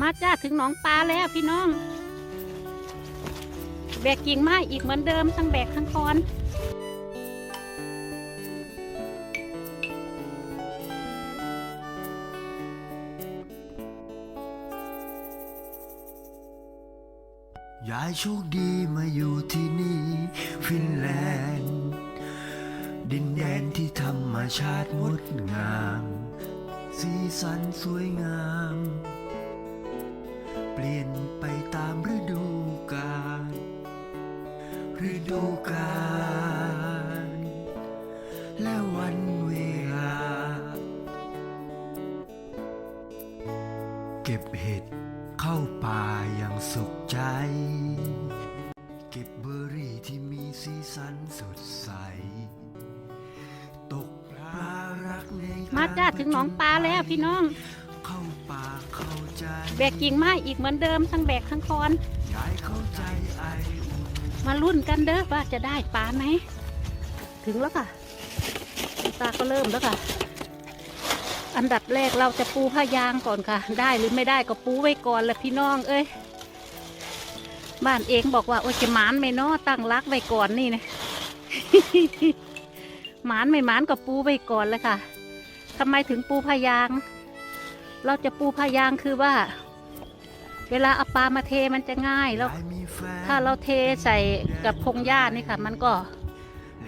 มาจ้าถึงหนองปลาแล้วพี่น้อง แบกกิ่งไม้อีกเหมือนเดิมทั้งแบกทั้งคอนยายโชคดีมาอยู่ที่นี่ฟินแลนด์ ดินแดนที่ธรรมชาติงดงาม สีสันสวยงาม เปลี่ยนไปตามฤดูกาลฤดูกาลและวันเวลา เก็บเห็ดเข้าป่าอย่างสุขใจ เก็บเบอร์รี่ที่มีสีสันสดใส ตกปลารักในมาจ้าถึงหนองปลาแล้วพี่น้อง แบกกิ่งไม้อีกเหมือนเดิมทั้งแบกทั้งคอนยายเข้าใจไออุ่นมาลุ้นกันเด้อว่าจะได้ปลาไหม ถึงแล้วค่ะคุณตาก็เริ่มแล้วค่ะ อันดับแรกเราจะปูผ้ายางก่อนค่ะ ได้หรือไม่ได้ก็ปูไว้ก่อนแหละพี่น้อง เอ้ย บ้านเองบอกว่าโอ้ยจะหมานไม่นอตั้งรักไว้ก่อนนี่นะหมานไม่หมานก็ปูไว้ก่อนเลยค่ะทำไมถึงปูผ้ายาง เราจะปูผ้ายางคือว่า เวลาเอาปลามาเทมันจะง่ายแล้วยายมีแฟนถ้าเราเทใส่กับพงหญ้านี่ค่ะ มันก็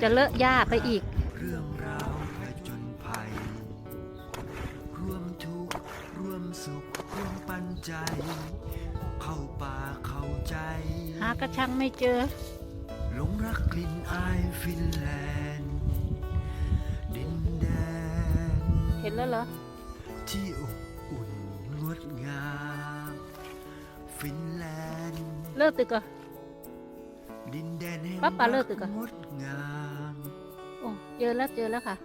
จะเลอะหญ้าไปอีกเรื่องราวผจญภัยร่วมทุกข์ร่วมสุขร่วมปันใจเข้าป่าเข้าใจหากระชังไม่เจอหลงรักกลิ่นอายฟินแลนด์ดินแดนเห็นแล้วเหรอที่อ เลิกตึกก่อนดินแดนแห่งปั๊บปะเลิกตึกอะงดงามโอ้เจอแล้วเจอแล้วค่ะ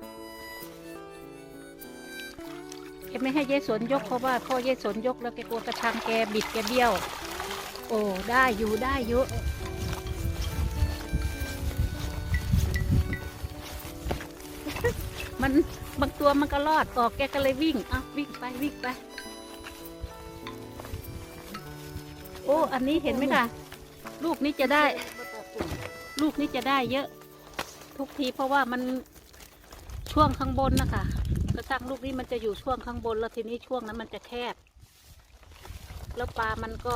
แกไม่ให้ยายสนยกเพราะว่าพ่อยายสนยกแล้วแกกลัวกระชังแกบิดแกเบี้ยว โอ้ได้อยู่ได้อยู่มันบางตัวมันก็รอดออกแกก็เลยวิ่งอะวิ่งไปวิ่งไป อ้อันนี้เห็นไหมคะลูกนี้จะได้ ลูกนี้จะได้เยอะ ทุกทีเพราะว่ามันช่วงข้างบนนะคะกระชังลูกนี้มันจะอยู่ช่วงข้างบนแล้วทีนี้ช่วงนั้นมันจะแคบ แล้วปลามันก็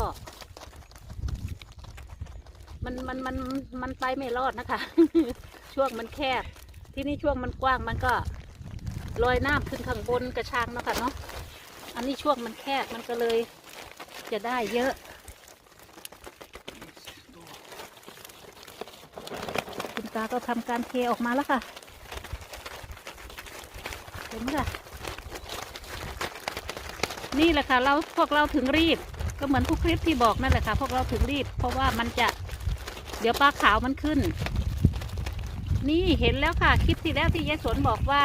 มันมันมันมันไปไม่รอดนะคะ ช่วงมันแคบ ที่นี่ช่วงมันกว้างมันก็ลอยน้ำขึ้นข้างบนกระชังนะคะเนาะอันนี้ช่วงมันแคบมันก็เลยจะได้เยอะ คุณ ตาก็ทำการเทออกมาแล้วค่ะ เห็นไหมล่ะ นี่แหละค่ะ เราพวกเราถึงรีบ ก็เหมือนทุกคลิปที่บอกนั่นแหละค่ะ พวกเราถึงรีบ เพราะว่ามันจะ เดี๋ยวปลาขาวมันขึ้น นี่เห็นแล้วค่ะ คลิปที่แล้วที่ยายสนบอกว่า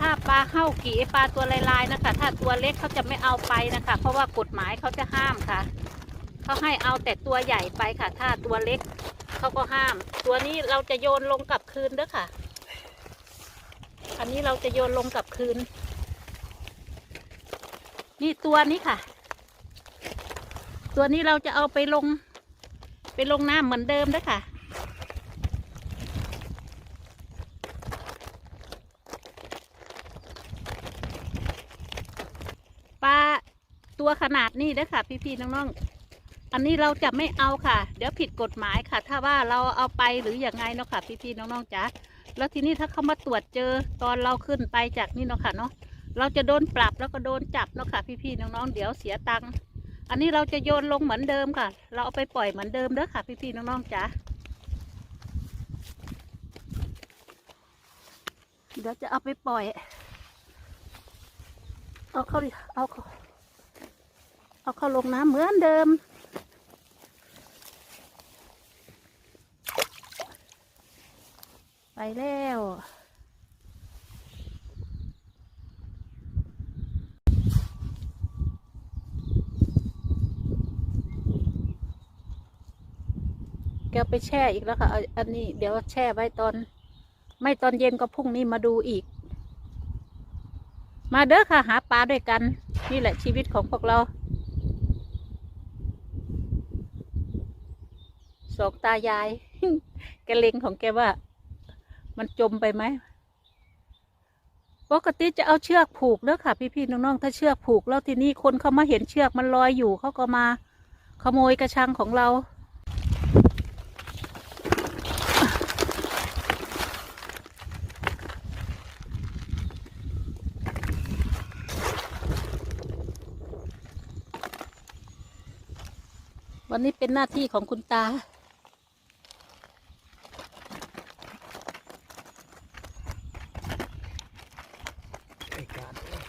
ถ้าปลาเข้ากี่ปลาตัวลายๆนะคะ ถ้าตัวเล็กเขาจะไม่เอาไปนะคะ เพราะว่ากฎหมายเขาจะห้ามค่ะเขาให้เอาแต่ตัวใหญ่ไปค่ะ ถ้าตัวเล็ก เขาก็ห้าม ตัวนี้เราจะโยนลงกลับคืนเด้อค่ะ อันนี้เราจะโยนลงกลับคืน นี่ตัวนี้ค่ะ ตัวนี้เราจะเอาไปลง ไปลงน้ำเหมือนเดิมเด้อค่ะปลาตัวขนาดนี้เด้อค่ะ พี่ๆน้องๆ อันนี้เราจะไม่เอาค่ะ เดี๋ยวผิดกฎหมายค่ะ ถ้าว่าเราเอาไปหรืออย่างไงเนาะค่ะ พี่ๆน้องๆจ๋าแล้วทีนี้ถ้าเขามาตรวจเจอตอนเราขึ้นไปจากนี่เนาะค่ะเนาะเราจะโดนปรับแล้วก็โดนจับเนาะค่ะ พี่ๆน้องๆเดี๋ยวเสียตังค์อันนี้เราจะโยนลงเหมือนเดิมค่ะ เราเอาไปปล่อยเหมือนเดิมเด้อค่ะ พี่ๆน้องๆจ๋าเดี๋ยวจะเอาไปปล่อย เอาเข้าดิเอาเข้าเอาเข้าลงน้ำเหมือนเดิม แล้วเกไปแช่อีกแล้วค่ะ อันนี้เดี๋ยวแช่ไว้ตอน ไม่ตอนเย็นก็พรุ่งนี้มาดูอีก มาเด้อค่ะหาปลาด้วยกัน นี่แหละชีวิตของพวกเราสองตายาย แกเล็งของแกว่า มันจมไปไหมปกติจะเอาเชือกผูกเด้อค่ะ พี่ๆน้องๆถ้าเชือกผูกแล้วทีนี้คนเขามาเห็นเชือกมันลอยอยู่เขาก็มา ขโมยกระชังของเรา วันนี้เป็นหน้าที่ของคุณตา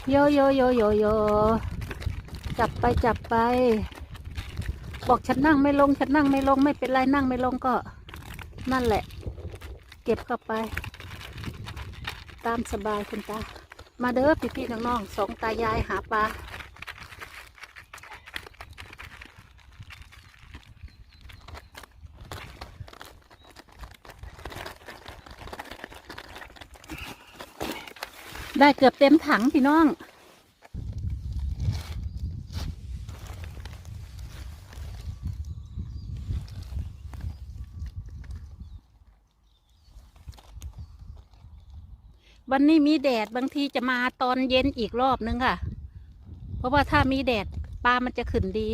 โยโยโยโยโยจับไปจับไป บอกฉันนั่งไม่ลง ฉันนั่งไม่ลงไม่เป็นไรนั่งไม่ลงก็ นั่นแหละ เก็บเข้าไป ตามสบายคุณตา มาเด้อพี่พี่ๆน้องๆสองตายายหาปลา ได้เกือบเต็มถังพี่น้อง วันนี้มีแดดบางทีจะมาตอนเย็นอีกรอบนึงค่ะ เพราะว่าถ้ามีแดดปลามันจะขึ้นดี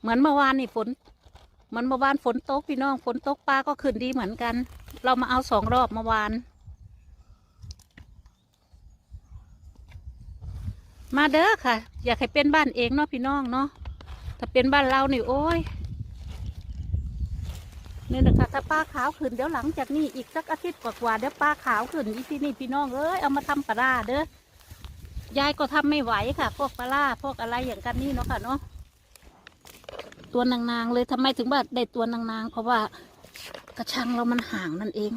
เหมือนเมื่อวานนี่ฝนเหมือนเมื่อวานฝนตกพี่น้องฝนตกปลาก็ขึ้นดีเหมือนกัน เรามาเอาสองรอบเมื่อวาน มาเด้อค่ะ อยากให้เป็นบ้านเองเนาะพี่น้องเนาะถ้าเป็นบ้านเรานี่โอ้ยนี่นะคะถ้าปลาขาวขึ้นเดี๋ยวหลังจากนี้อีกสักอาทิตย์กว่าๆเดี๋ยวปลาขาวขึ้นอีที่นี่พี่น้องเอ้ยเอามาทำปลาร้าเด้อยายก็ทำไม่ไหวค่ะ พวกปลาร้าพวกอะไรอย่างกันนี่เนาะค่ะเนาะตัวนางๆเลยทำไมถึงว่าได้ตัวนางๆเพราะว่ากระชังเรามันห่างนั่นเอง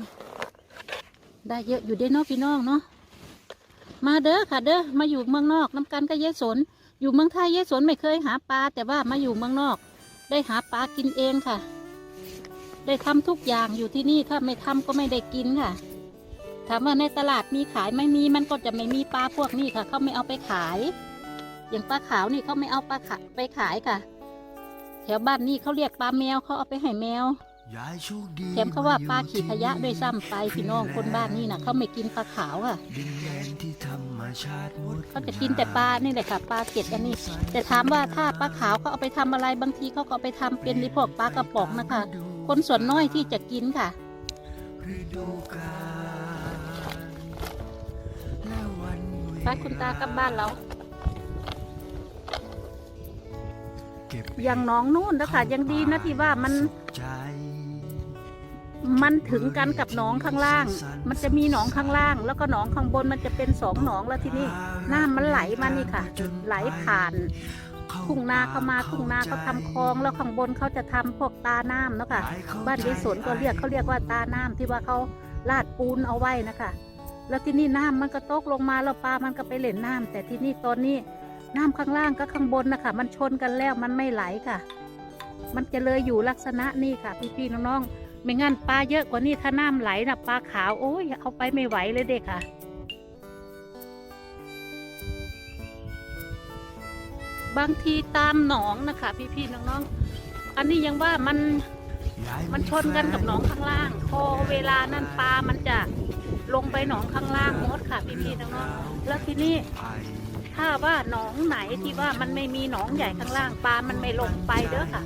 ได้เยอะอยู่ได้เนาะพี่น้องเนาะ มาเด้อค่ะเด้อมาอยู่เมืองนอกน้ำกันก็เยสน อยู่เมืองไทยเยสนไม่เคยหาปลา แต่ว่ามาอยู่เมืองนอก ได้หาปลากินเองค่ะ ได้ทำทุกอย่างอยู่ที่นี่ถ้าไม่ทำก็ไม่ได้กินค่ะ ถามว่าในตลาดมีขายไม่มีมันก็จะไม่มีปลาพวกนี้ค่ะเขาไม่เอาไปขาย อย่างปลาขาวนี่เขาไม่เอาปลาไปขายค่ะ แถวบ้านนี่เขาเรียกปลาแมวเขาเอาไปให้แมว แถมเขาว่าปลาขี่ขยะด้วยซ้ำไปพี่น้องคนบ้านนี่นะเขาไม่กินปลาขาวค่ะดินแดนที่ธรรมชาติงดเขาจะกินแต่ปลานี่แหละค่ะปลาเกล็ดอันนี้ แต่ถามว่าถ้าปลาขาวเขาเอาไปทำอะไรบางทีเขาก็เอาไปทำเป็นในพวกปลากระป๋องนะคะ คนส่วนน้อยที่จะกินค่ะฤดูกาลและวันเวไปคุณตากลับบ้านเราเก็บอย่างหน้องนู่นนะคะยังดีนะที่ว่ามันใจ มันถึงกันกับหนองข้างล่าง มันจะมีหนองข้างล่าง แล้วก็หนองข้างบนมันจะเป็นสองหนองแล้วที่นี่น้ำมันไหลมานี่ค่ะ ไหลผ่านทุ่งนาเขามาทุ่งนาเขาทำคลองแล้วข้างบนเขาจะทำพวกตาน้ำเนาะค่ะ บ้านยายสนก็เรียกเขาเรียกว่าตาน้ำที่ว่าเขาลาดปูนเอาไว้นะคะ แล้วที่นี่น้ำมันก็ตกลงมาแล้วปลามันก็ไปเล่นน้ำแต่ที่นี่ตอนนี้น้ำข้างล่างก็ข้างบนนะคะมันชนกันแล้วมันไม่ไหลค่ะ มันจะเลยอยู่ลักษณะนี้ค่ะพี่ๆน้องๆ ไม่งั้นปลาเยอะกว่านี้ถ้าน้ำไหลนะปลาขาวโอ้ยเอาไปไม่ไหวเลยเด็กค่ะบางทีตามหนองนะคะพี่ๆน้องๆ อันนี้ยังว่ามันมันชนกันกับหนองข้างล่าง พอเวลานั้นปลามันจะลงไปหนองข้างล่างหมดค่ะพี่ๆน้องๆแล้วทีนี้ถ้าว่าหนองไหนที่ว่ามันไม่มีหนองใหญ่ข้างล่างปลามันไม่ลงไปเด้อค่ะ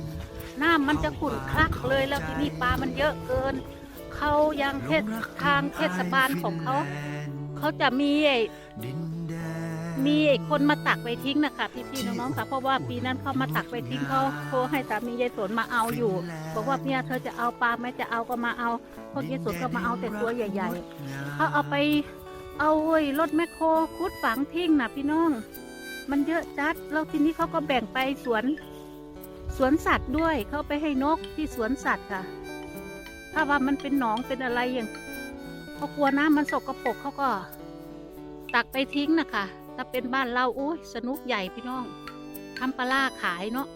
น้ำมันจะขุ่นคลักเลยแล้วที่นี้ปลามันเยอะเกิน เขายังเทศทางเทศบาลของเขา เขาจะมีไอ้มีไอ้คนมาตักไปทิ้งนะคะพี่ๆน้องๆค่ะเพราะว่าปีนั้นเขามาตักไปทิ้งเขาโทรให้สามียายสนมาเอาอยู่บอกว่าเนี่ยเธอจะเอาปลาไหมจะเอาก็มาเอาพวกยายสนก็มาเอาแต่ตัวใหญ่ๆเขาเอาไปเอาเว้ยรถแมคโครคุดฝังทิ้งนะพี่น้อง มันเยอะจัดแล้วทีนี้เขาก็แบ่งไปสวน สวนสัตว์ด้วยเขาไปให้นกที่สวนสัตว์ค่ะ ถ้าว่ามันเป็นหนองเป็นอะไรอย่างเขากลัวน้ำมันสกปรกเขาก็ ตักไปทิ้งนะคะถ้าเป็นบ้านเราโอ้ยสนุกใหญ่พี่น้องทำปลาล่าขายเนาะ